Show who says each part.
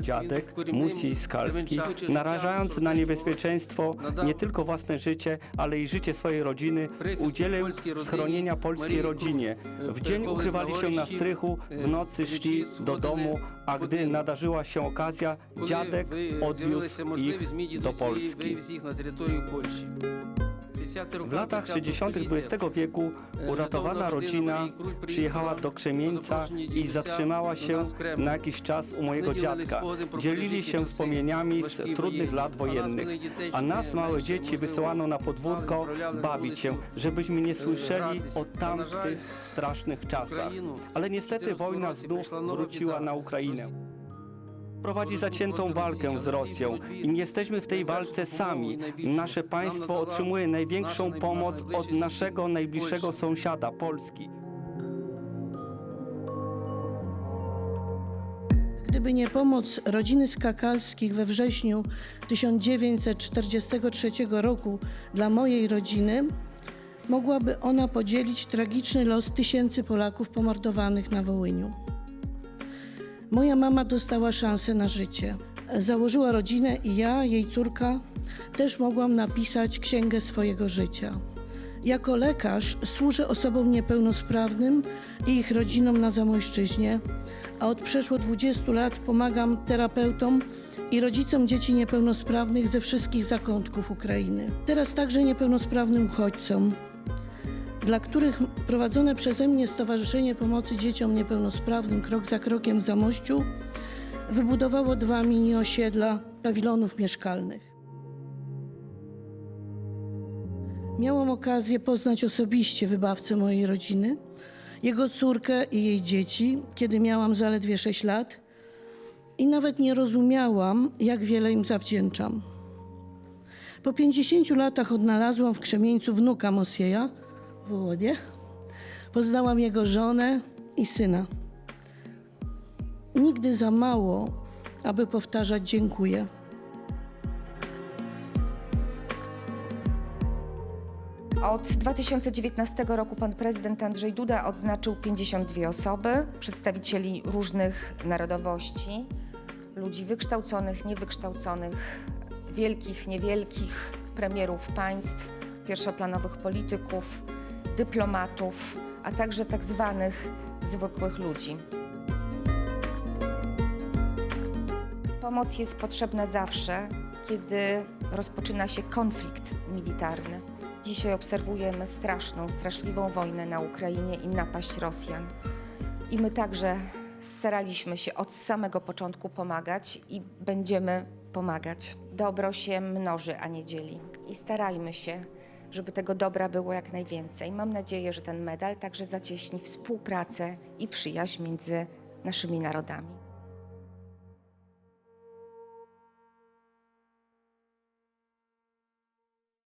Speaker 1: dziadek Musiej Skalski, narażając na niebezpieczeństwo nie tylko własne życie, ale i życie swojej rodziny, udzielił schronienia polskiej rodzinie. W dzień ukrywali się na strychu, w nocy szli do domu, a gdy nadarzyła się okazja, dziadek odwiózł ich do Polski. W latach 60. XX wieku uratowana rodzina przyjechała do Krzemieńca i zatrzymała się na jakiś czas u mojego dziadka. Dzielili się wspomnieniami z trudnych lat wojennych, a nas, małe dzieci, wysyłano na podwórko bawić się, żebyśmy nie słyszeli o tamtych strasznych czasach. Ale niestety wojna znów wróciła na Ukrainę prowadzi zaciętą walkę z Rosją i nie jesteśmy w tej walce sami. Nasze państwo otrzymuje największą pomoc od naszego najbliższego sąsiada, Polski.
Speaker 2: Gdyby nie pomoc rodziny Skakalskich we wrześniu 1943 roku dla mojej rodziny, mogłaby ona podzielić tragiczny los tysięcy Polaków pomordowanych na Wołyniu. Moja mama dostała szansę na życie. Założyła rodzinę i ja, jej córka, też mogłam napisać księgę swojego życia. Jako lekarz służę osobom niepełnosprawnym i ich rodzinom na Zamojszczyźnie, a od przeszło 20 lat pomagam terapeutom i rodzicom dzieci niepełnosprawnych ze wszystkich zakątków Ukrainy. Teraz także niepełnosprawnym uchodźcom, dla których prowadzone przeze mnie Stowarzyszenie Pomocy Dzieciom Niepełnosprawnym Krok za Krokiem Zamościu wybudowało dwa mini osiedla pawilonów mieszkalnych. Miałam okazję poznać osobiście wybawcę mojej rodziny, jego córkę i jej dzieci, kiedy miałam zaledwie 6 lat i nawet nie rozumiałam, jak wiele im zawdzięczam. Po 50 latach odnalazłam w Krzemieńcu wnuka Mosieja, Wołodzie. Poznałam jego żonę i syna. Nigdy za mało, aby powtarzać dziękuję.
Speaker 3: Od 2019 roku pan prezydent Andrzej Duda odznaczył 52 osoby, przedstawicieli różnych narodowości, ludzi wykształconych, niewykształconych, wielkich, niewielkich, premierów państw, pierwszoplanowych polityków, dyplomatów, a także tak zwanych zwykłych ludzi. Pomoc jest potrzebna zawsze, kiedy rozpoczyna się konflikt militarny. Dzisiaj obserwujemy straszną, straszliwą wojnę na Ukrainie i napaść Rosjan. I my także staraliśmy się od samego początku pomagać i będziemy pomagać. Dobro się mnoży, a nie dzieli. I starajmy się, żeby tego dobra było jak najwięcej. Mam nadzieję, że ten medal także zacieśni współpracę i przyjaźń między naszymi narodami.